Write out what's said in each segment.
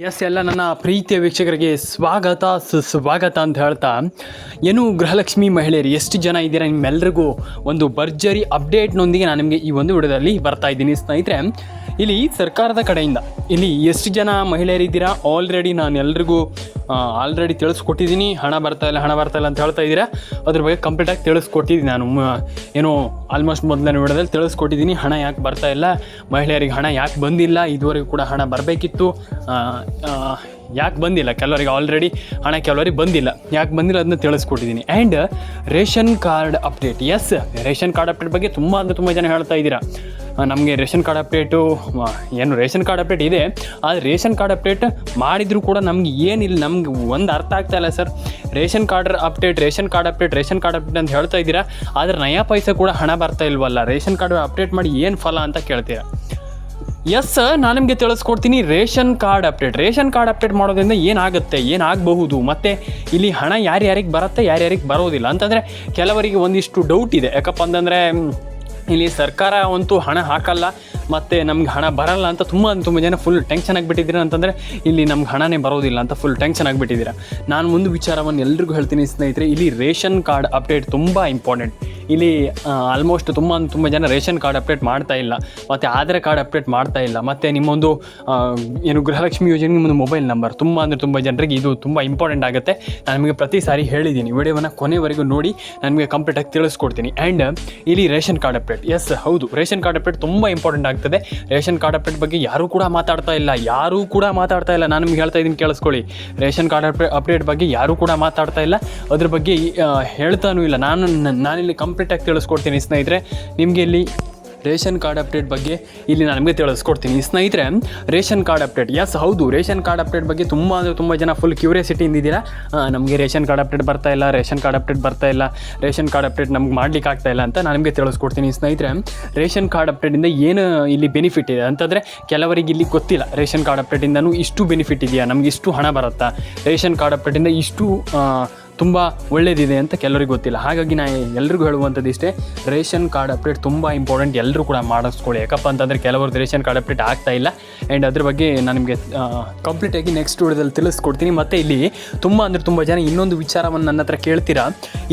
S, ಎಲ್ಲ ನನ್ನ ಪ್ರೀತಿಯ ವೀಕ್ಷಕರಿಗೆ ಸ್ವಾಗತ, ಸುಸ್ವಾಗತ ಅಂತ ಹೇಳ್ತಾ, ಏನು ಗೃಹಲಕ್ಷ್ಮಿ ಮಹಿಳೆಯರು, ಎಷ್ಟು ಜನ ಇದ್ದೀರಾ ನಿಮ್ಮೆಲ್ಲರಿಗೂ ಒಂದು ಭರ್ಜರಿ ಅಪ್ಡೇಟ್ನೊಂದಿಗೆ ನಾನು ನಿಮಗೆ ಈ ಒಂದು ವಿಡಿಯೋದಲ್ಲಿ ಬರ್ತಾ ಇದ್ದೀನಿ ಸ್ನೇಹಿತರೆ. ಇಲ್ಲಿ ಸರ್ಕಾರದ ಕಡೆಯಿಂದ. ಇಲ್ಲಿ ಎಷ್ಟು ಜನ ಮಹಿಳೆಯರಿದ್ದೀರಾ? ಆಲ್ರೆಡಿ ನಾನು ಎಲ್ರಿಗೂ ಆಲ್ರೆಡಿ ತಿಳಿಸ್ಕೊಟ್ಟಿದ್ದೀನಿ. ಹಣ ಬರ್ತಾ ಇಲ್ಲ, ಹಣ ಬರ್ತಾ ಇಲ್ಲ ಅಂತ ಹೇಳ್ತಾ ಇದ್ದೀರಾ? ಅದ್ರ ಬಗ್ಗೆ ಕಂಪ್ಲೀಟಾಗಿ ತಿಳಿಸ್ಕೊಟ್ಟಿದ್ದೀನಿ ನಾನು. ಏನು ಆಲ್ಮೋಸ್ಟ್ ಮೊದಲನೇ ವಿಡಿಯೋದಲ್ಲಿ ತಿಳಿಸ್ಕೊಟ್ಟಿದ್ದೀನಿ. ಹಣ ಯಾಕೆ ಬರ್ತಾ ಇಲ್ಲ? ಮಹಿಳೆಯರಿಗೆ ಹಣ ಯಾಕೆ ಬಂದಿಲ್ಲ? ಇದುವರೆಗೂ ಕೂಡ ಹಣ ಬರಬೇಕಿತ್ತು. ಯಾಕೆ ಬಂದಿಲ್ಲ? ಕೆಲವರಿಗೆ ಆಲ್ರೆಡಿ ಹಣ, ಕೆಲವರಿಗೆ ಬಂದಿಲ್ಲ. ಯಾಕೆ ಬಂದಿಲ್ಲ ಅದನ್ನ ತಿಳಿಸ್ಕೊಟ್ಟಿದ್ದೀನಿ. And ration card update yes ration card update ಬಗ್ಗೆ ತುಂಬ ಅಂದರೆ ತುಂಬ ಜನ ಹೇಳ್ತಾ ಇದ್ದೀರಾ. ನಮಗೆ ರೇಷನ್ ಕಾರ್ಡ್ ಅಪ್ಡೇಟು ಏನು ರೇಷನ್ ಕಾರ್ಡ್ ಅಪ್ಡೇಟ್ ಇದೆ. ಆದರೆ ರೇಷನ್ ಕಾರ್ಡ್ ಅಪ್ಡೇಟ್ ಮಾಡಿದರೂ ಕೂಡ ನಮ್ಗೆ ಏನಿಲ್ಲ, ನಮ್ಗೆ ಒಂದು ಅರ್ಥ ಆಗ್ತಾ ಇಲ್ಲ sir. Ration card update ration card update ration card update ಅಂತ ಹೇಳ್ತಾ ಇದ್ದೀರಾ. ಆದರೆ ನಯಾ ಪೈಸೆ ಕೂಡ ಹಣ ಬರ್ತಾ ಇಲ್ವಲ್ಲ? ರೇಷನ್ ಕಾರ್ಡ್ ಅಪ್ಡೇಟ್ ಮಾಡಿ ಏನು ಫಲ ಅಂತ ಕೇಳ್ತೀರಾ? ಎಸ್ ನಾನು ನಿಮಗೆ ತಿಳಿಸ್ಕೊಡ್ತೀನಿ ration card update. Ration card update ಮಾಡೋದ್ರಿಂದ ಏನಾಗುತ್ತೆ, ಏನಾಗಬಹುದು? ಮತ್ತು ಇಲ್ಲಿ ಹಣ ಯಾರ್ಯಾರಿಗೆ ಬರುತ್ತೆ ಯಾರ್ಯಾರಿಗೆ ಬರೋದಿಲ್ಲ? ಅಂತಂದರೆ ಕೆಲವರಿಗೆ ಒಂದಿಷ್ಟು ಡೌಟ್ ಇದೆ. ಯಾಕಪ್ಪ ಅಂತಂದರೆ, ಇಲ್ಲಿ ಸರ್ಕಾರ ಅಂತೂ ಹಣ ಹಾಕಲ್ಲ. ಮತ್ತು ನಮ್ಗೆ ಹಣ ಬರಲ್ಲ ಅಂತ ತುಂಬ ತುಂಬ ಜನ ಫುಲ್ ಟೆನ್ಷನ್ ಆಗಿಬಿಟ್ಟಿದ್ದೀರ ಅಂತಂದರೆ ಇಲ್ಲಿ ನಮ್ಗೆ ಹಣನೇ ಬರೋದಿಲ್ಲ ಅಂತ ಫುಲ್ ಟೆನ್ಷನ್ ಆಗಿಬಿಟ್ಟಿದ್ದೀರಾ. ನಾನು ಒಂದು ವಿಚಾರವನ್ನು ಎಲ್ರಿಗೂ ಹೇಳ್ತೀನಿ ಸ್ನೇಹಿತರೆ, ಇಲ್ಲಿ ರೇಷನ್ ಕಾರ್ಡ್ ಅಪ್ಡೇಟ್ ತುಂಬ ಇಂಪಾರ್ಟೆಂಟ್ ಇಲ್ಲಿ ಆಲ್ಮೋಸ್ಟ್ ತುಂಬ ತುಂಬ ಜನ ರೇಷನ್ ಕಾರ್ಡ್ ಅಪ್ಡೇಟ್ ಮಾಡ್ತಾ ಇಲ್ಲ. ಮತ್ತು ಆಧಾರ್ ಕಾರ್ಡ್ ಅಪ್ಡೇಟ್ ಮಾಡ್ತಾ ಇಲ್ಲ. ಮತ್ತು ನಿಮ್ಮೊಂದು ಏನು ಗೃಹಲಕ್ಷ್ಮಿ ಯೋಜನೆ ನಿಮ್ಮೊಂದು ಮೊಬೈಲ್ ನಂಬರ್ ತುಂಬ ಅಂದರೆ ತುಂಬ ಜನರಿಗೆ ಇದು ತುಂಬ ಇಂಪಾರ್ಟೆಂಟ್ ಆಗುತ್ತೆ. ನಾನು ನಿಮಗೆ ಪ್ರತಿ ಸಾರಿ ಹೇಳಿದ್ದೀನಿ. ವಿಡಿಯೋವನ್ನು ಕೊನೆವರೆಗೂ ನೋಡಿ ನನಗೆ ಕಂಪ್ಲೀಟಾಗಿ ತಿಳಿಸ್ಕೊಡ್ತೀನಿ. ಆ್ಯಂಡ್ ಇಲ್ಲಿ ರೇಷನ್ ಕಾರ್ಡ್ ಅಪ್ಡೇಟ್ ಎಸ್ ಹೌದು. ರೇಷನ್ ಕಾರ್ಡ್ ಅಪ್ಡೇಟ್ ತುಂಬ ಇಂಪಾರ್ಟೆಂಟ್ ಆಗ್ತದೆ. ರೇಷನ್ ಕಾರ್ಡ್ ಅಪ್ಡೇಟ್ ಬಗ್ಗೆ ಯಾರೂ ಕೂಡ ಮಾತಾಡ್ತಾ ಇಲ್ಲ. ಯಾರೂ ಕೂಡ ಮಾತಾಡ್ತಾ ಇಲ್ಲ. ನಾನು ನಿಮ್ಗೆ ಹೇಳ್ತಾ ಇದ್ದೀನಿ ಕೇಳಿಸ್ಕೊಳ್ಳಿ. ರೇಷನ್ ಕಾರ್ಡ್ ಅಪ್ಡೇ ಅಪ್ಡೇಟ್ ಬಗ್ಗೆ ಯಾರೂ ಕೂಡ ಮಾತಾಡ್ತಾ ಇಲ್ಲ. ಅದ್ರ ಬಗ್ಗೆ ಹೇಳ್ತಾನೂ ಇಲ್ಲ. ನಾನು ನಾನಿಲ್ಲಿ ಕಂಪ್ಲೀಟಾಗಿ ತಿಳಿಸ್ಕೊಡ್ತೀನಿ ಸ್ನೇಹಿತರೆ. ನಿಮಗೆ ಇಲ್ಲಿ ರೇಷನ್ ಕಾರ್ಡ್ ಅಪ್ಡೇಟ್ ಬಗ್ಗೆ ಇಲ್ಲಿ ನಾನು ನಿಮಗೆ ತಿಳಿಸ್ಕೊಡ್ತೀನಿ. ಸ್ನೇಹಿತರೆ, ರೇಷನ್ ಕಾರ್ಡ್ ಅಪ್ಡೇಟ್. ಎಸ್ ಹೌದು, ರೇಷನ್ ಕಾರ್ಡ್ ಅಪ್ಡೇಟ್ ಬಗ್ಗೆ ತುಂಬ ಅಂದರೆ ತುಂಬ ಜನ ಫುಲ್ ಕ್ಯೂರಿಯಾಸಿಟಿ ಇದ್ದೀರಾ? ನಮಗೆ ರೇಷನ್ ಕಾರ್ಡ್ ಅಪ್ಡೇಟ್ ಬರ್ತಾ ಇಲ್ಲ, ರೇಷನ್ ಕಾರ್ಡ್ ಅಪ್ಡೇಟ್ ಬರ್ತಾ ಇಲ್ಲ, ರೇಷನ್ ಕಾರ್ಡ್ ಅಪ್ಡೇಟ್ ನಮ್ಗೆ ಮಾಡ್ಲಿಕ್ಕೆ ಆಗ್ತಾ ಇಲ್ಲ ಅಂತ ನಾನು ನಿಮಗೆ ತಿಳಿಸ್ಕೊಡ್ತೀನಿ. ಸ್ನೇಹಿತರೆ, ರೇಷನ್ ಕಾರ್ಡ್ ಅಪ್ಡೇಟಿಂದ ಏನು ಇಲ್ಲಿ ಬೆನಿಫಿಟ್ ಇದೆ? ಅಂತಂದರೆ ಕೆಲವರಿಗೆ ಇಲ್ಲಿ ಗೊತ್ತಿಲ್ಲ, ರೇಷನ್ ಕಾರ್ಡ್ ಅಪ್ಡೇಟಿಂದನೂ ಇಷ್ಟು ಬೆನಿಫಿಟ್ ಇದೆಯಾ? ನಮಗೆ ಇಷ್ಟು ಹಣ ಬರುತ್ತಾ? ರೇಷನ್ ಕಾರ್ಡ್ ಅಪ್ಡೇಟಿಂದ ಇಷ್ಟು ತುಂಬ ಒಳ್ಳೆಯದಿದೆ ಅಂತ ಕೆಲವರಿಗೆ ಗೊತ್ತಿಲ್ಲ. ಹಾಗಾಗಿ ನಾನು ಎಲ್ರಿಗೂ ಹೇಳುವಂಥದ್ದು ಇಷ್ಟೇ, ರೇಷನ್ ಕಾರ್ಡ್ ಅಪ್ಡೇಟ್ ತುಂಬ ಇಂಪಾರ್ಟೆಂಟ್ ಎಲ್ಲರೂ ಕೂಡ ಮಾಡಿಸ್ಕೊಳ್ಳಿ. ಯಾಕಪ್ಪ ಅಂತಂದರೆ ಕೆಲವ್ರದ್ದು ರೇಷನ್ ಕಾರ್ಡ್ ಅಪ್ಡೇಟ್ ಆಗ್ತಾ ಇಲ್ಲ. ಆ್ಯಂಡ್ ಅದ್ರ ಬಗ್ಗೆ ನಾನು ನಿಮಗೆ ಕಂಪ್ಲೀಟಾಗಿ ನೆಕ್ಸ್ಟ್ ವಿಡಿಯೋದಲ್ಲಿ ತಿಳಿಸ್ಕೊಡ್ತೀನಿ. ಮತ್ತು ಇಲ್ಲಿ ತುಂಬ ಅಂದರೆ ತುಂಬ ಜನ ಇನ್ನೊಂದು ವಿಚಾರವನ್ನು ನನ್ನ ಹತ್ರ ಕೇಳ್ತೀರಾ?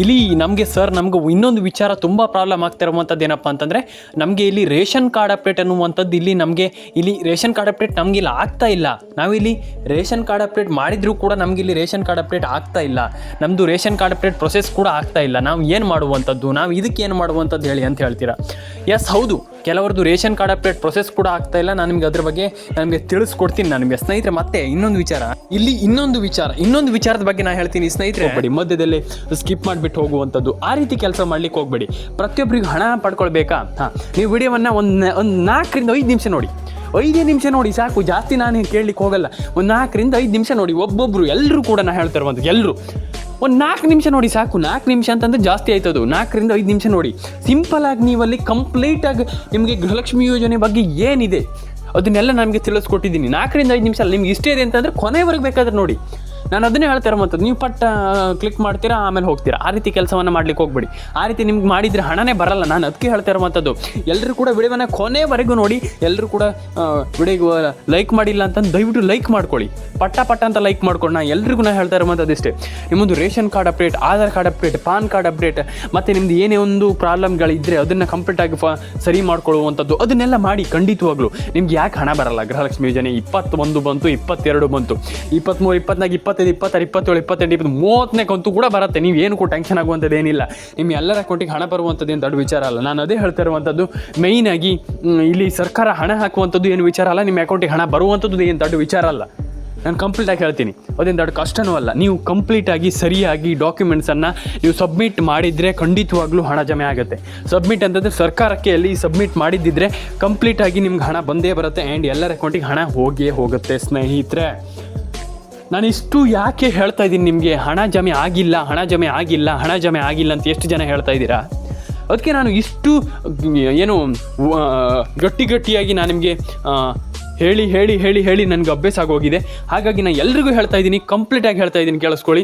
ಇಲ್ಲಿ ನಮಗೆ ಸರ್ ನಮಗೆ ಇನ್ನೊಂದು ವಿಚಾರ ತುಂಬ ಪ್ರಾಬ್ಲಮ್ ಆಗ್ತಾ ಇರುವಂಥದ್ದು ಏನಪ್ಪ ಅಂತಂದರೆ, ನಮಗೆ ಇಲ್ಲಿ ರೇಷನ್ ಕಾರ್ಡ್ ಅಪ್ಡೇಟ್ ಅನ್ನುವಂಥದ್ದು ಇಲ್ಲಿ ನಮಗೆ, ಇಲ್ಲಿ ರೇಷನ್ ಕಾರ್ಡ್ ಅಪ್ಡೇಟ್ ನಮಗೆ ಇಲ್ಲಿ ಆಗ್ತಾ ಇಲ್ಲ. ನಾವಿಲ್ಲಿ ರೇಷನ್ ಕಾರ್ಡ್ ಅಪ್ಡೇಟ್ ಮಾಡಿದರೂ ಕೂಡ ನಮಗೆ ಇಲ್ಲಿ ರೇಷನ್ ಕಾರ್ಡ್ ಅಪ್ಡೇಟ್ ಆಗ್ತಾ ಇಲ್ಲ. ನಮ್ಮದು ರೇಷನ್ ಕಾರ್ಡ್ ಅಪ್ಡೇಟ್ ಪ್ರೊಸೆಸ್ ಕೂಡ ಆಗ್ತಾ ಇಲ್ಲ. ನಾವು ಏನು ಮಾಡುವಂಥದ್ದು? ನಾವು ಇದಕ್ಕೆ ಏನು ಮಾಡುವಂಥದ್ದು ಹೇಳಿ ಅಂತ ಹೇಳ್ತೀರಾ? ಎಸ್ ಹೌದು. ಕೆಲವರದ್ದು ರೇಷನ್ ಕಾರ್ಡ್ ಅಪ್ಡೇಟ್ ಪ್ರೊಸೆಸ್ ಕೂಡ ಆಗ್ತಾ ಇಲ್ಲ. ನಾನು ನಿಮಗೆ ಅದ್ರ ಬಗ್ಗೆ ನನಗೆ ತಿಳಿಸ್ಕೊಡ್ತೀನಿ ನಾನು ನಿಮಗೆ. ಸ್ನೇಹಿತರೆ, ಮತ್ತೆ ಇನ್ನೊಂದು ವಿಚಾರ. ಇಲ್ಲಿ ಇನ್ನೊಂದು ವಿಚಾರ. ಇನ್ನೊಂದು ವಿಚಾರದ ಬಗ್ಗೆ ನಾನು ಹೇಳ್ತೀನಿ ಸ್ನೇಹಿತರೆ. ಹೋಗ್ಬೇಡಿ. ಮಧ್ಯದಲ್ಲಿ ಸ್ಕಿಪ್ ಮಾಡಿಬಿಟ್ಟು ಹೋಗುವಂಥದ್ದು. ಆ ರೀತಿ ಕೆಲಸ ಮಾಡ್ಲಿಕ್ಕೆ ಹೋಗ್ಬೇಡಿ. ಪ್ರತಿಯೊಬ್ಬರಿಗೂ ಹಣ ಪಡ್ಕೊಳ್ಬೇಕಾ? ಹಾಂ. ನೀವು ವಿಡಿಯೋವನ್ನು ಒಂದು ಒಂದು ನಾಲ್ಕರಿಂದ ಐದು ನಿಮಿಷ ನೋಡಿ. ಐದೇ ನಿಮಿಷ ನೋಡಿ ಸಾಕು, ಜಾಸ್ತಿ ನಾನು ಕೇಳಲಿಕ್ಕೆ ಹೋಗಲ್ಲ. ಒಂದು ನಾಲ್ಕರಿಂದ ಐದು ನಿಮಿಷ ನೋಡಿ ಒಬ್ಬೊಬ್ಬರು ಎಲ್ಲರೂ ಕೂಡ ನಾನು ಹೇಳ್ತಾ ಇರುವಂಥದ್ದು ಎಲ್ಲರೂ ಒಂದು ನಾಲ್ಕು ನಿಮಿಷ ನೋಡಿ ಸಾಕು, ನಾಲ್ಕು ನಿಮಿಷ ಅಂತಂದ್ರೆ ಜಾಸ್ತಿ ಆಯ್ತದು ನಾಲ್ಕರಿಂದ ಐದು ನಿಮಿಷ ನೋಡಿ. ಸಿಂಪಲ್ ಆಗಿ ನೀವಲ್ಲಿ ಕಂಪ್ಲೀಟಾಗಿ ನಿಮಗೆ ಗೃಹಲಕ್ಷ್ಮಿ ಯೋಜನೆ ಬಗ್ಗೆ ಏನಿದೆ, ಅದನ್ನೆಲ್ಲ ನಮಗೆ ತಿಳಿಸ್ಕೊಟ್ಟಿದ್ದೀನಿ. ನಾಲ್ಕರಿಂದ ಐದು ನಿಮಿಷ, ನಿಮ್ಗೆ ಇಷ್ಟ ಇದೆ ಅಂತಂದರೆ ಕೊನೆವರೆಗೆ ಬೇಕಾದ್ರೆ ನೋಡಿ. ನಾನು ಅದನ್ನೇ ಹೇಳ್ತಿರೋ ಮತ್ತು ನೀವು ಪಟ್ಟ ಕ್ಲಿಕ್ ಮಾಡ್ತೀರಾ, ಆಮೇಲೆ ಹೋಗ್ತೀರಾ. ಆ ರೀತಿ ಕೆಲಸವನ್ನು ಮಾಡ್ಲಿಕ್ಕೆ ಹೋಗ್ಬೇಡಿ. ಆ ರೀತಿ ನಿಮ್ಗೆ ಮಾಡಿದರೆ ಹಣನೇ ಬರಲ್ಲ. ನಾನು ಅದಕ್ಕೆ ಹೇಳ್ತಾ ಇರುವಂಥದ್ದು. ಎಲ್ಲರೂ ಕೂಡ ವಿಡಿಯೋನ ಕೊನೆವರೆಗೂ ನೋಡಿ ಎಲ್ಲರೂ ಕೂಡ ವಿಡಿಯೋಗೆ ಲೈಕ್ ಮಾಡಿಲ್ಲ ಅಂತಂದು ದಯವಿಟ್ಟು ಲೈಕ್ ಮಾಡ್ಕೊಳ್ಳಿ. ಪಟ್ಟ ಪಟ್ಟ ಅಂತ ಲೈಕ್ ಮಾಡ್ಕೊಂಡು ನಾನು ಎಲ್ರಿಗೂ ನಾನು ಹೇಳ್ತಾ ಇರುವಂಥದ್ದು ಇಷ್ಟೇ. ನಿಮ್ಮದು ration card update Aadhaar card update PAN card update ಮತ್ತು ನಿಮ್ದು ಏನೇ ಒಂದು ಪ್ರಾಬ್ಲಮ್ಗಳಿದ್ದರೆ ಅದನ್ನು ಕಂಪ್ಲೀಟಾಗಿ ಫ, ಸರಿ ಮಾಡ್ಕೊಳ್ಳುವಂಥದ್ದು. ಅದನ್ನೆಲ್ಲ ಮಾಡಿ ಖಂಡಿತವಾಗ್ಲೂ ನಿಮ್ಗೆ ಯಾಕೆ ಹಣ ಬರಲ್ಲ? ಗೃಹಲಕ್ಷ್ಮಿ ಯೋಜನೆ ಇಪ್ಪತ್ತೊಂದು ಬಂತು, ಇಪ್ಪತ್ತೆರಡು ಬಂತು. ಇಪ್ಪತ್ತ್ಮೂರು ಇಪ್ಪತ್ನಾಲ್ಕು ಇಪ್ಪತ್ತೈದು, ಇಪ್ಪತ್ತಾರು, ಇಪ್ಪತ್ತೇಳು, ಇಪ್ಪತ್ತೆಂಟು, ಇಪ್ಪತ್ತು ಮೂವತ್ತನೇ ಕಂತು ಕೂಡ ಬರುತ್ತೆ. ನೀವು ಏನು ಕೂಡ ಟೆನ್ಷನ್ ಆಗುವಂಥದ್ದು ಏನಿಲ್ಲ ನಿಮ್ಮ ಎಲ್ಲರ ಅಕೌಂಟಿಗೆ ಹಣ ಬರುವಂಥದ್ದು ಏನು ದೊಡ್ಡ ವಿಚಾರ ಅಲ್ಲ. ನಾನು ಅದೇ ಹೇಳ್ತಾ ಇರುವಂಥದ್ದು ಆಗಿ ಇಲ್ಲಿ ಸರ್ಕಾರ ಹಣ ಹಾಕುವಂಥದ್ದು ಏನು ವಿಚಾರ ಅಲ್ಲ. ನಿಮ್ಮ ಅಕೌಂಟಿಗೆ ಹಣ ಬರುವಂಥದ್ದು ಏನು ದೊಡ್ಡ ವಿಚಾರ ಅಲ್ಲ. ನಾನು ಕಂಪ್ಲೀಟಾಗಿ ಹೇಳ್ತೀನಿ. ಅದೇನು ದೊಡ್ಡ ಕಷ್ಟನೂ ಅಲ್ಲ. ನೀವು ಕಂಪ್ಲೀಟಾಗಿ ಸರಿಯಾಗಿ ಡಾಕ್ಯುಮೆಂಟ್ಸನ್ನು ನೀವು ಸಬ್ಮಿಟ್ ಮಾಡಿದರೆ ಖಂಡಿತವಾಗ್ಲೂ ಹಣ ಜಮೆ ಆಗುತ್ತೆ. ಸಬ್ಮಿಟ್ ಅಂತಂದರೆ ಸರ್ಕಾರಕ್ಕೆ ಅಲ್ಲಿ ಸಬ್ಮಿಟ್ ಮಾಡಿದ್ದಿದ್ರೆ ಕಂಪ್ಲೀಟಾಗಿ ನಿಮ್ಗೆ ಹಣ ಬಂದೇ ಬರುತ್ತೆ. ಆ್ಯಂಡ್ ಎಲ್ಲರ ಅಕೌಂಟಿಗೆ ಹಣ ಹೋಗಿಯೇ ಹೋಗುತ್ತೆ, ಸ್ನೇಹಿತರೆ. ನಾನು ಇಷ್ಟು ಯಾಕೆ ಹೇಳ್ತಾ ಇದ್ದೀನಿ ನಿಮಗೆ, ಹಣ ಜಮೆ ಆಗಿಲ್ಲ, ಹಣ ಜಮೆ ಆಗಿಲ್ಲ, ಹಣ ಜಮೆ ಆಗಿಲ್ಲ ಅಂತ ಎಷ್ಟು ಜನ ಹೇಳ್ತಾ ಇದ್ದೀರಾ? ಅದಕ್ಕೆ ನಾನು ಇಷ್ಟು, ಏನು ಗಟ್ಟಿ ಗಟ್ಟಿಯಾಗಿ ನಾನು ನಿಮಗೆ ಹೇಳಿ ಹೇಳಿ ಹೇಳಿ ಹೇಳಿ ನನಗೆ ಅಭ್ಯಾಸ ಆಗೋಗಿದೆ. ಹಾಗಾಗಿ ನಾನು ಎಲ್ರಿಗೂ ಹೇಳ್ತಾ ಇದ್ದೀನಿ ಕಂಪ್ಲೀಟಾಗಿ ಹೇಳ್ತಾ ಇದ್ದೀನಿ, ಕೇಳಿಸ್ಕೊಳ್ಳಿ.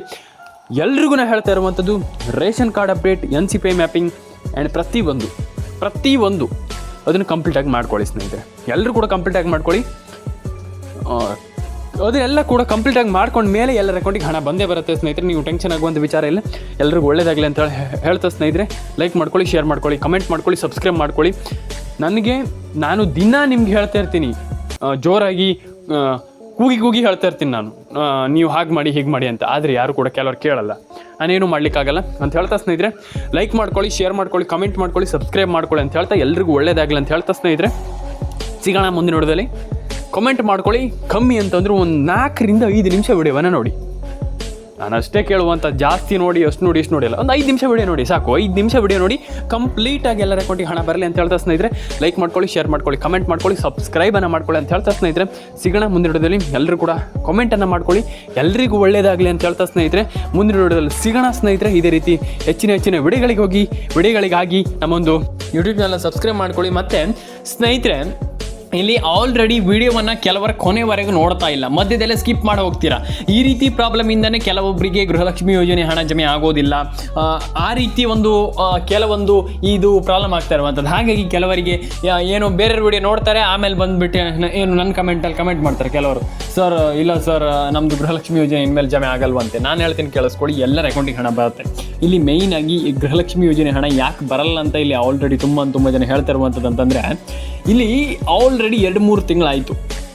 ಎಲ್ರಿಗೂ ನಾನು ಹೇಳ್ತಾ ಇರುವಂಥದ್ದು, ration card update N C P mapping and ಪ್ರತಿಯೊಂದು ಪ್ರತಿಯೊಂದು ಅದನ್ನು ಕಂಪ್ಲೀಟಾಗಿ ಮಾಡ್ಕೊಳ್ಳಿ ಸ್ನೇಹಿತರೆ. ಎಲ್ಲರೂ ಕೂಡ ಕಂಪ್ಲೀಟಾಗಿ ಮಾಡ್ಕೊಳ್ಳಿ. ಅದನ್ನೆಲ್ಲ ಕೂಡ ಕಂಪ್ಲೀಟ್ ಆಗಿ ಮಾಡ್ಕೊಂಡ ಮೇಲೆ ಎಲ್ಲರ ಅಕೌಂಟಿಗೆ ಹಣ ಬಂದೇ ಬರುತ್ತೆ ಸ್ನೇಹಿತರೆ. ನೀವು ಟೆನ್ಷನ್ ಆಗುವಂಥ ವಿಚಾರ ಇಲ್ಲ. ಎಲ್ರಿಗೂ ಒಳ್ಳೇದಾಗಲಿ ಅಂತ ಹೇಳಿ ಹೇಳ್ತಾ ಸ್ನೇಹಿತರೆ. ಲೈಕ್ ಮಾಡ್ಕೊಳ್ಳಿ ಶೇರ್ ಮಾಡ್ಕೊಳ್ಳಿ ಕಮೆಂಟ್ ಮಾಡ್ಕೊಳ್ಳಿ ಸಬ್ಸ್ಕ್ರೈಬ್ ಮಾಡ್ಕೊಳ್ಳಿ. ನನಗೆ ನಾನು ದಿನ ನಿಮ್ಗೆ ಹೇಳ್ತಾ ಇರ್ತೀನಿ. ಜೋರಾಗಿ ಕೂಗಿ ಕೂಗಿ ಹೇಳ್ತಾ ಇರ್ತೀನಿ ನಾನು. ನೀವು ಹಾಗೆ ಮಾಡಿ, ಹೀಗೆ ಮಾಡಿ ಅಂತ. ಆದರೆ ಯಾರು ಕೂಡ ಕೆಲವರು ಕೇಳಲ್ಲ. ನಾನೇನು ಮಾಡ್ಲಿಕ್ಕಾಗಲ್ಲ ಅಂತ ಹೇಳ್ತಾ ಸ್ನೇಹಿತರೆ. ಲೈಕ್ ಮಾಡ್ಕೊಳ್ಳಿ ಶೇರ್ ಮಾಡ್ಕೊಳ್ಳಿ ಕಮೆಂಟ್ ಮಾಡ್ಕೊಳ್ಳಿ ಸಬ್ಸ್ಕ್ರೈಬ್ ಮಾಡ್ಕೊಳ್ಳಿ ಅಂತ ಹೇಳ್ತಾ ಎಲ್ರಿಗೂ ಒಳ್ಳೇದಾಗಲಿ ಅಂತ ಹೇಳ್ತಾ ಸ್ನೇಹಿತರೆ. ಸಿಗೋಣ ಮುಂದಿನ ನೋಡೋದಲ್ಲಿ. ಕಮೆಂಟ್ ಮಾಡ್ಕೊಳ್ಳಿ. ಕಮ್ಮಿ ಅಂತಂದ್ರೆ ಒಂದು ನಾಲ್ಕರಿಂದ ಐದು ನಿಮಿಷ ವಿಡಿಯೋವನ್ನ ನೋಡಿ. ನಾನು ಅಷ್ಟೇ ಕೇಳುವಂಥ ಜಾಸ್ತಿ ನೋಡಿ, ಅಷ್ಟು ನೋಡಿ, ಇಷ್ಟು ನೋಡಿಲ್ಲ ಒಂದು ಐದು ನಿಮಿಷ ವಿಡಿಯೋ ನೋಡಿ, ಸಾಕು. ಐದು ನಿಮಿಷ ವಿಡಿಯೋ ನೋಡಿ ಕಂಪ್ಲೀಟಾಗಿ ಎಲ್ಲರ ಅಕೌಂಟಿಗೆ ಹಣ ಬರಲಿ ಅಂತ ಹೇಳ್ತಾ ಸ್ನೇಹಿತರೆ ಲೈಕ್ ಮಾಡ್ಕೊಳ್ಳಿ ಶೇರ್ ಮಾಡ್ಕೊಳ್ಳಿ ಕಮೆಂಟ್ ಮಾಡ್ಕೊಳ್ಳಿ ಸಬ್ಸ್ಕ್ರೈಬನ್ನು ಮಾಡ್ಕೊಳ್ಳಿ ಅಂತ ಹೇಳ್ತಾ ಸ್ನೇಹಿತರೆ. ಸಿಗೋಣ ಮುಂದಿನ ವಿಡಿಯೋದಲ್ಲಿ. ಎಲ್ಲರೂ ಕೂಡ ಕಮೆಂಟನ್ನು ಮಾಡ್ಕೊಳ್ಳಿ. ಎಲ್ಲರಿಗೂ ಒಳ್ಳೆಯದಾಗಲಿ ಅಂತ ಹೇಳ್ತಾ ಸ್ನೇಹಿತರೆ. ಮುಂದಿನ ವಿಡಿಯೋದಲ್ಲಿ ಸಿಗೋಣ ಸ್ನೇಹಿತರೆ. ಇದೇ ರೀತಿ ಹೆಚ್ಚಿನ ಹೆಚ್ಚಿನ ವಿಡಿಯೋಗಳಿಗೆ ಹೋಗಿ, ವಿಡಿಯೋಗಳಿಗಾಗಿ ನಮ್ಮೊಂದು ಯೂಟ್ಯೂಬ್ ಚಾನಲ್ ಸಬ್ಸ್ಕ್ರೈಬ್ ಮಾಡ್ಕೊಳ್ಳಿ. ಮತ್ತು ಸ್ನೇಹಿತರೆ ಇಲ್ಲಿ ಆಲ್ರೆಡಿ ವಿಡಿಯೋವನ್ನು ಕೆಲವರು ಕೊನೆವರೆಗೂ ನೋಡ್ತಾ ಇಲ್ಲ. ಮಧ್ಯದಲ್ಲೇ ಸ್ಕಿಪ್ ಮಾಡಿ ಹೋಗ್ತೀರಾ? ಈ ರೀತಿ ಪ್ರಾಬ್ಲಮ್ ಇಂದಾನೆ ಕೆಲವೊಬ್ಬರಿಗೆ ಗೃಹಲಕ್ಷ್ಮಿ ಯೋಜನೆ ಹಣ ಜಮೆ ಆಗೋದಿಲ್ಲ. ಆ, ರೀತಿ ಒಂದು ಕೆಲವೊಂದು ಇದು ಪ್ರಾಬ್ಲಮ್ ಆಗ್ತಾ ಇರುವಂಥದ್ದು ಹಾಗಾಗಿ ಕೆಲವರಿಗೆ ಏನು ಬೇರೆ ವಿಡಿಯೋ ನೋಡ್ತಾರೆ ಆಮೇಲೆ ಬಂದುಬಿಟ್ಟು ಏನು ನನ್ನ ಕಮೆಂಟಲ್ಲಿ ಕಮೆಂಟ್ ಮಾಡ್ತಾರೆ ಕೆಲವರು. ಸರ್ ಇಲ್ಲ ಸರ್ ನಮ್ಮದು ಗೃಹಲಕ್ಷ್ಮಿ ಯೋಜನೆ ಇನ್ಮೇಲೆ ಜಮೆ ಆಗಲ್ವಂತೆ. ನಾನು ಹೇಳ್ತೀನಿ ಕೇಳಿಸ್ಕೊಳ್ಳಿ ಎಲ್ಲರ ಅಕೌಂಟಿಗೆ ಹಣ ಬರುತ್ತೆ. ಇಲ್ಲಿ ಮೇಯ್ನಾಗಿ ಗೃಹಲಕ್ಷ್ಮಿ ಯೋಜನೆ ಹಣ ಯಾಕೆ ಬರಲ್ಲ ಅಂತ ಇಲ್ಲಿ ಆಲ್ರೆಡಿ ತುಂಬ ತುಂಬ ಜನ ಹೇಳ್ತಾ ಇರುವಂಥದ್ದು ಅಂತಂದರೆ ಇಲ್ಲಿ ಆಲ್ರೆಡಿ ಎರಡು ಮೂರು ತಿಂಗಳಾಯಿತು.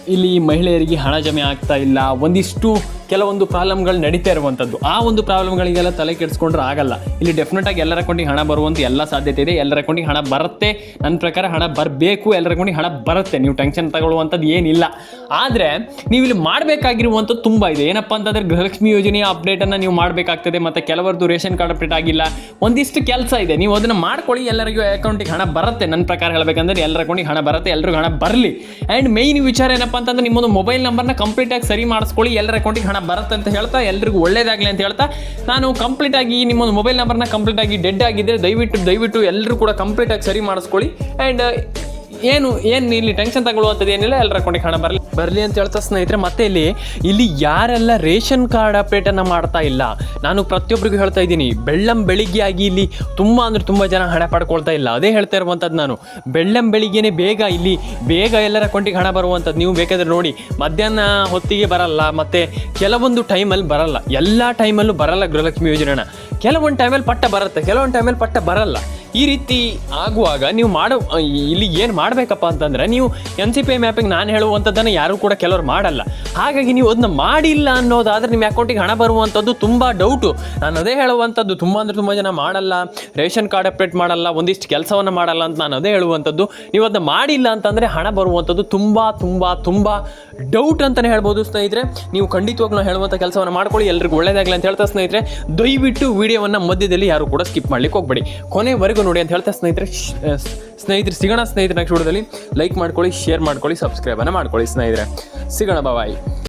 ಇಲ್ಲಿ ಮಹಿಳೆಯರಿಗೆ ಹಣ ಜಮೆ ಆಗ್ತಾ ಇಲ್ಲ ಒಂದಿಷ್ಟು ಕೆಲವೊಂದು ಪ್ರಾಬ್ಲಮ್ಗಳು ನಡೀತಾ ಇರುವಂಥದ್ದು. ಆ ಒಂದು ಪ್ರಾಬ್ಲಮ್ಗಳಿಗೆಲ್ಲ ತಲೆ ಕೆಡಿಸ್ಕೊಂಡ್ರೆ ಆಗಲ್ಲ. ಇಲ್ಲಿ ಡೆಫಿನೆಟ್ ಆಗಿ ಎಲ್ಲರ ಅಕೌಂಟಿಗೆ ಹಣ ಬರುವಂಥ ಎಲ್ಲ ಸಾಧ್ಯತೆ ಇದೆ. ಎಲ್ಲರ ಅಕೌಂಟಿಗೆ ಹಣ ಬರುತ್ತೆ. ನನ್ನ ಪ್ರಕಾರ ಹಣ ಬರಬೇಕು. ಎಲ್ಲರ ಅಕೌಂಟಿಗೆ ಹಣ ಬರುತ್ತೆ. ನೀವು ಟೆನ್ಷನ್ ತಗೊಳ್ಳುವಂಥದ್ದು ಏನಿಲ್ಲ. ಆದರೆ ನೀವು ಇಲ್ಲಿ ಮಾಡಬೇಕಾಗಿರುವಂಥದ್ದು ತುಂಬ ಇದೆ. ಏನಪ್ಪ ಅಂತಂದರೆ ಗೃಹಲಕ್ಷ್ಮಿ ಯೋಜನೆಯ ಅಪ್ಡೇಟನ್ನು ನೀವು ಮಾಡಬೇಕಾಗ್ತದೆ. ಮತ್ತು ಕೆಲವರದ್ದು ರೇಷನ್ ಕಾರ್ಡ್ ಅಪ್ಡೇಟ್ ಆಗಿಲ್ಲ. ಒಂದಿಷ್ಟು ಕೆಲಸ ಇದೆ. ನೀವು ಅದನ್ನು ಮಾಡ್ಕೊಳ್ಳಿ. ಎಲ್ಲರಿಗೂ ಅಕೌಂಟಿಗೆ ಹಣ ಬರುತ್ತೆ. ನನ್ನ ಪ್ರಕಾರ ಹೇಳಬೇಕಂದ್ರೆ ಎಲ್ಲರ ಅಕೌಂಟಿಗೆ ಹಣ ಬರುತ್ತೆ. ಎಲ್ಲರಿಗೂ ಹಣ ಬರಲಿ. ಆ್ಯಂಡ್ ಮೇಯ್ನ್ ವಿಚಾರ ಏನಪ್ಪ ಅಂತಂದ್ರೆ ನಿಮ್ಮೊಂದು ಮೊಬೈಲ್ ನಂಬರ್ನ ಕಂಪ್ಲೀಟಾಗಿ ಸರಿ ಮಾಡಿಸ್ಕೊಳ್ಳಿ. ಎಲ್ಲರ ಅಕೌಂಟಿಗೆ ಹಣ ಬರುತ್ತೆ ಅಂತ ಹೇಳ್ತಾ, ಎಲ್ರಿಗೂ ಒಳ್ಳೇದಾಗಲಿ ಅಂತ ಹೇಳ್ತಾ, ನಾನು ಕಂಪ್ಲೀಟ್ ಆಗಿ ನಿಮ್ಮೊಂದು ಮೊಬೈಲ್ ನಂಬರ್ನ ಕಂಪ್ಲೀಟಾಗಿ ಡೆಡ್ ಆಗಿದ್ದರೆ ದಯವಿಟ್ಟು ದಯವಿಟ್ಟು ಎಲ್ಲರೂ ಕೂಡ ಕಂಪ್ಲೀಟಾಗಿ ಸರಿ ಮಾಡಿಸ್ಕೊಳ್ಳಿ. ಆ್ಯಂಡ್ ಏನು ಏನು ಇಲ್ಲಿ ಟೆನ್ಷನ್ ತಗೊಳ್ಳುವಂಥದ್ದು ಏನಿಲ್ಲ ಎಲ್ಲರ ಅಕೌಂಟಿಗೆ ಹಣ ಬರಲಿ. ಬರಲಿ ಅಂತ ಹೇಳ್ತಾ ಸ್ನೇಹಿತರೆ, ಮತ್ತೆ ಇಲ್ಲಿ ಇಲ್ಲಿ ಯಾರೆಲ್ಲ ರೇಷನ್ ಕಾರ್ಡ್ ಅಪ್ಡೇಟನ್ನು ಮಾಡ್ತಾ ಇಲ್ಲ, ನಾನು ಪ್ರತಿಯೊಬ್ಬರಿಗೂ ಹೇಳ್ತಾ ಇದ್ದೀನಿ, ಬೆಳ್ಳಂ ಬೆಳಿಗ್ಗೆ ಆಗಿ ಇಲ್ಲಿ ತುಂಬ ಅಂದ್ರೆ ತುಂಬ ಜನ ಹಣ ಪಡ್ಕೊಳ್ತಾ ಇಲ್ಲ. ಅದೇ ಹೇಳ್ತಾ ಇರುವಂಥದ್ದು ನಾನು. ಬೆಳ್ಳಂ ಬೆಳಿಗ್ಗೆನೆ ಬೇಗ ಇಲ್ಲಿ, ಬೇಗ ಎಲ್ಲರ ಕೊಂಡಿಗೆ ಹಣ ಬರುವಂಥದ್ದು ನೀವು ಬೇಕಾದ್ರೆ ನೋಡಿ. ಮಧ್ಯಾಹ್ನ ಹೊತ್ತಿಗೆ ಬರಲ್ಲ, ಮತ್ತು ಕೆಲವೊಂದು ಟೈಮಲ್ಲಿ ಬರಲ್ಲ. ಎಲ್ಲ ಟೈಮಲ್ಲೂ ಬರಲ್ಲ ಗೃಹಲಕ್ಷ್ಮಿ ಯೋಜನೆ ಹಣ ಕೆಲವೊಂದು ಟೈಮಲ್ಲಿ ಪಟ್ಟ ಬರುತ್ತೆ, ಕೆಲವೊಂದು ಟೈಮಲ್ಲಿ ಪಟ್ಟ ಬರಲ್ಲ. ಈ ರೀತಿ ಆಗುವಾಗ ನೀವು ಮಾಡೋ ಇಲ್ಲಿ ಏನು ಮಾಡಬೇಕಪ್ಪ ಅಂತಂದರೆ ನೀವು N C P I mapping ನಾನು ಹೇಳುವಂಥದ್ದನ್ನು ಯಾರೂ ಕೂಡ ಕೆಲವರು ಮಾಡಲ್ಲ. ಹಾಗಾಗಿ ನೀವು ಅದನ್ನ ಮಾಡಿಲ್ಲ ಅನ್ನೋದಾದರೆ ನಿಮ್ಮ ಅಕೌಂಟಿಗೆ ಹಣ ಬರುವಂಥದ್ದು ತುಂಬ ಡೌಟು ನಾನು ಅದೇ ಹೇಳುವಂಥದ್ದು, ತುಂಬ ಅಂದರೆ ತುಂಬ ಜನ ಮಾಡಲ್ಲ, ರೇಷನ್ ಕಾರ್ಡ್ ಅಪ್ಡೇಟ್ ಮಾಡಲ್ಲ, ಒಂದಿಷ್ಟು ಕೆಲಸವನ್ನು ಮಾಡಲ್ಲ ಅಂತ ನಾನು ಅದೇ ಹೇಳುವಂಥದ್ದು. ನೀವು ಅದನ್ನ ಮಾಡಿಲ್ಲ ಅಂತಂದರೆ ಹಣ ಬರುವಂಥದ್ದು ತುಂಬ ತುಂಬ ತುಂಬ ಡೌಟ್ ಅಂತಲೇ ಹೇಳ್ಬೋದು ಸ್ನೇಹಿತರೆ. ನೀವು ಖಂಡಿತವಾಗ್ಲೂ ನಾವು ಹೇಳುವಂಥ ಕೆಲಸವನ್ನು ಮಾಡ್ಕೊಳ್ಳಿ, ಎಲ್ರಿಗೂ ಒಳ್ಳೇದಾಗಲಿ ಅಂತ ಹೇಳ್ತಾ ಸ್ನೇಹಿತರೆ. ದಯವಿಟ್ಟು ವಿಡಿಯೋವನ್ನು ಮಧ್ಯದಲ್ಲಿ ಯಾರು ಕೂಡ ಸ್ಕಿಪ್ ಮಾಡ್ಲಿಕ್ಕೆ ಹೋಗ್ಬೇಡಿ. ಕೊನೆವರೆಗೂ ನೋಡಿ ಅಂತ ಹೇಳ್ತಾ ಸ್ನೇಹಿತರೆ ಸ್ನೇಹಿತರೆ, ಸಿಗೋಣ ಸ್ನೇಹಿತರೆ ನೆಕ್ಸ್ಟ್ ವಿಡಿಯೋದಲ್ಲಿ ಲೈಕ್ ಮಾಡ್ಕೊಳ್ಳಿ ಶೇರ್ ಮಾಡ್ಕೊಳ್ಳಿ ಸಬ್ಸ್ಕ್ರೈಬನ್ನು ಮಾಡ್ಕೊಳ್ಳಿ ಸ್ನೇಹಿತರೆ. ಸಿಗೋಣ ಬಾಯ್